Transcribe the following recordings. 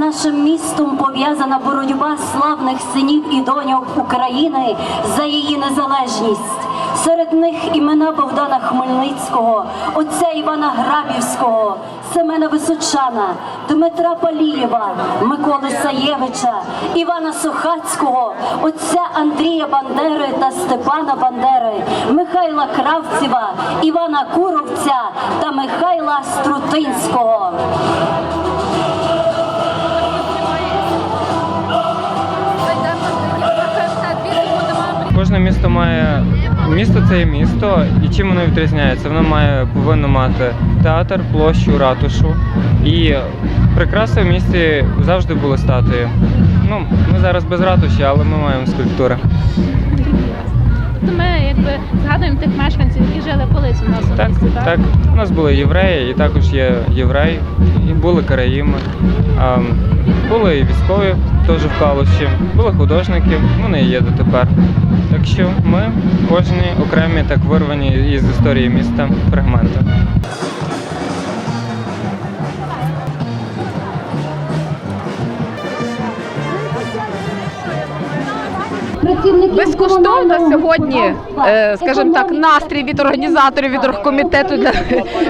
нашим містом пов'язана боротьба славних синів і доньок України за її незалежність. Серед них імена Богдана Хмельницького, отця Івана Грабівського, Семена Височана, Дмитра Палієва, Миколи Саєвича, Івана Сохацького, отця Андрія Бандери та Степана Бандери, Михайла Кравцева, Івана Куровця та Михайла Струтинського. Кожне місто має місто це є місто, і чим воно відрізняється? Воно має повинно мати театр, площу, ратушу. І прикраси в місті завжди були статуї. Ну, ми зараз без ратуші, але ми маємо скульптури. Тобто ми якби згадуємо тих мешканців, які жили колись у нас у Так, місті, так. У нас були євреї, і також є євреї, і були караїми, а, були і військові теж в Калуші, були художники, вони є дотепер. Так що ми кожні окремі так вирвані із історії міста фрагменти. Безкоштовно сьогодні, е, скажімо так, настрій від організаторів від оргкомітету для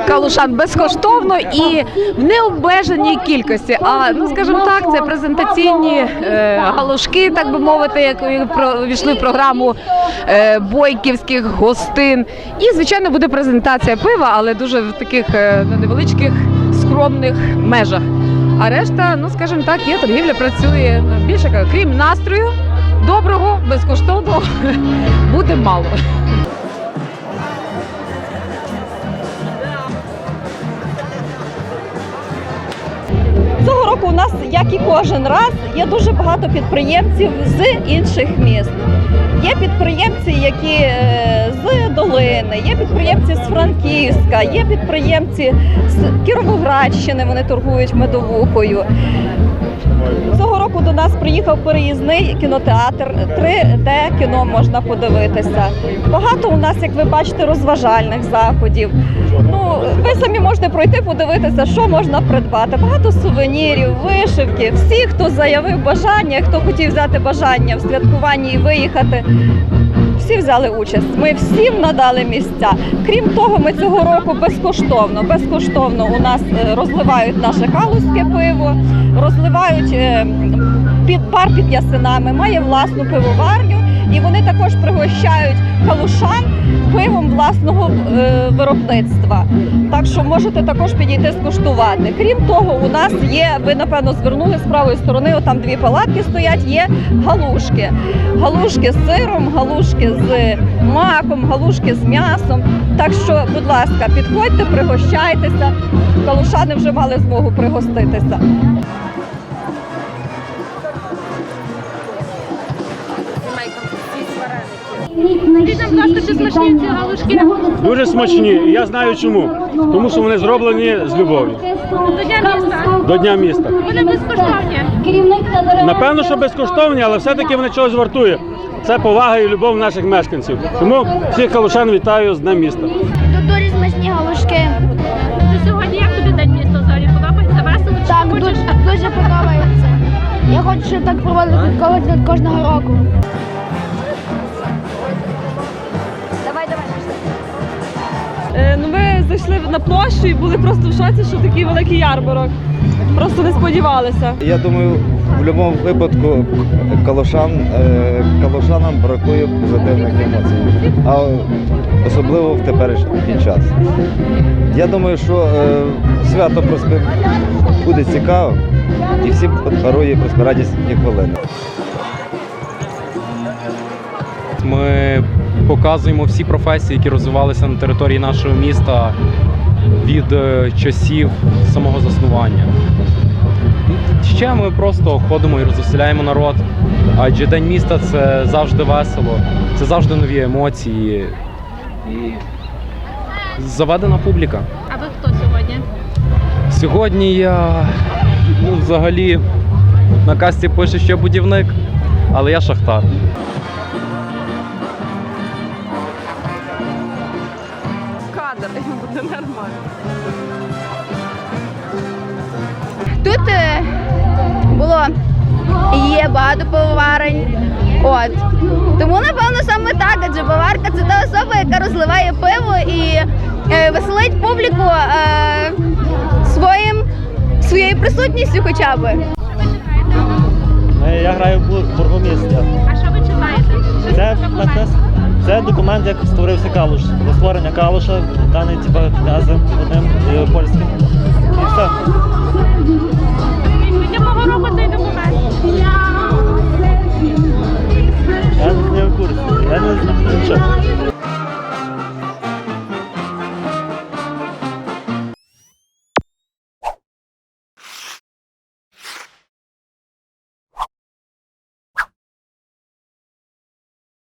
калушан безкоштовно і в необмеженій кількості. А ну скажімо так, це презентаційні е, галушки, так би мовити, які війшли в програму е, бойківських гостин. І звичайно буде презентація пива, але дуже в таких невеличких скромних межах. А решта, ну скажімо так, є торгівля, працює більше крім настрою. Доброго, безкоштовного буде мало. Цього року у нас, як і кожен раз, є дуже багато підприємців з інших міст. Є підприємці, які е, з Долини, є підприємці з Франківська, є підприємці з Кіровоградщини, вони торгують медовухою. Цього року до нас приїхав переїзний кінотеатр. 3D кіно можна подивитися. Багато у нас, як ви бачите, розважальних заходів. Ну, ви самі можете пройти, подивитися, що можна придбати. Багато сувенірів, вишивки. Всі, хто заявив бажання, хто хотів взяти бажання в святкуванні і виїхати. Всі взяли участь. Ми всім надали місця. Крім того, ми цього року безкоштовно, безкоштовно у нас е, розливають наше калузьке пиво, розливають е, під бар під ясинами, має власну пивоварню, і вони також пригощають калушан пивом власного е, виробництва. Так що можете також підійти скуштувати. Крім того, у нас є, ви напевно звернули з правої сторони, там дві палатки стоять, є галушки. Галушки з сиром, галушки з маком, галушки з м'ясом. Так що, будь ласка, підходьте, пригощайтеся. Калушани вже мали змогу пригоститися. Дуже смачні. Я знаю чому. Тому що вони зроблені з любов'ю До дня міста. до Дня міста. Вони безкоштовні. Напевно, що безкоштовні, але все-таки вони чогось вартує. Це повага і любов наших мешканців. Тому всіх калушан вітаю з Днем міста. Тут дуже смачні галушки. Ти сьогодні як тобі день міста взагалі? Подобається весело? Чи Так, хочеш? дуже, дуже подобається. Я хочу, щоб так проводити кожного року. Зайшли на площу і були просто в шоці, що такий великий ярмарок. Просто не сподівалися. Я думаю, в будь-якому випадку калошан, е, калошанам бракує позитивних емоцій, а особливо в теперішній час. Я думаю, що е, свято просто буде цікаво і всім подарує просто радісні хвилини. Ми показуємо всі професії, які розвивалися на території нашого міста від е, часів самого заснування. Ще ми просто ходимо і розвеселяємо народ. Адже День міста це завжди весело, це завжди нові емоції і заведена публіка. А ви хто сьогодні? Сьогодні я ну, взагалі на касті пише, що я будівник, але я шахтар. Буде нормально. Тут е, було і є багато пивоварень. От. Тому, напевно, саме так, адже баварка це та особа, яка розливає пиво і е, веселить публіку е, своїм, своєю присутністю хоча б. Я граю в бургомістя. Це, документ? це документ, як створився калуш. До створення калуша, даний типа одним е, польським. І все.